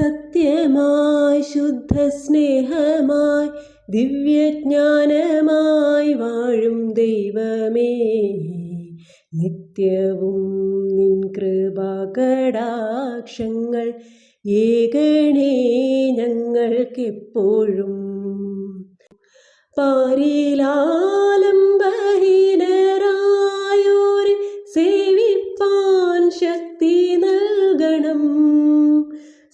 സത്യമായി ശുദ്ധസ്നേഹമായി ദിവ്യജ്ഞാനമായി വാഴും ദൈവമേ. നിത്യവും നിൻ കൃപാകടാക്ഷങ്ങൾ ഏകണേ ഞങ്ങൾക്കെപ്പോഴും. പാരിലാലംബഹീനരായോരെ സേവിപ്പാൻ ശക്തി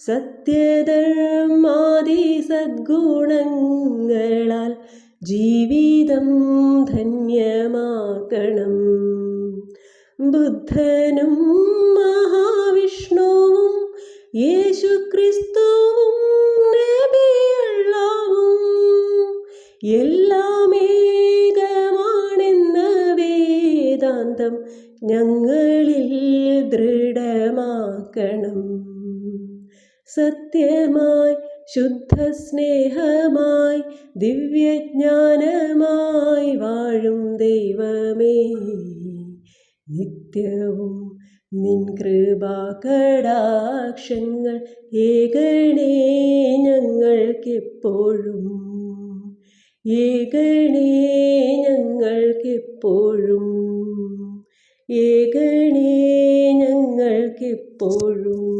സത്യധർമാതി സദ്ഗുണങ്ങളാൽ ജീവിതം ധന്യമാക്കണം. ബുദ്ധനും മഹാവിഷ്ണുവും യേശുക്രിസ്തുവും നബിയല്ലാവും എല്ലാം ഏകമാണെന്ന വേദാന്തം ഞങ്ങളിൽ ദൃഢമാക്കണം. സത്യമായി ശുദ്ധസ്നേഹമായി ദിവ്യജ്ഞാനമായി വാഴും ദൈവമേ. നിത്യവും നിൻ കൃപാകടാക്ഷങ്ങൾ ഏകണേ ഞങ്ങൾക്കെപ്പോഴും. ഏകണേ ഞങ്ങൾക്കെപ്പോഴും. ഏകണേ ഞങ്ങൾക്കെപ്പോഴും.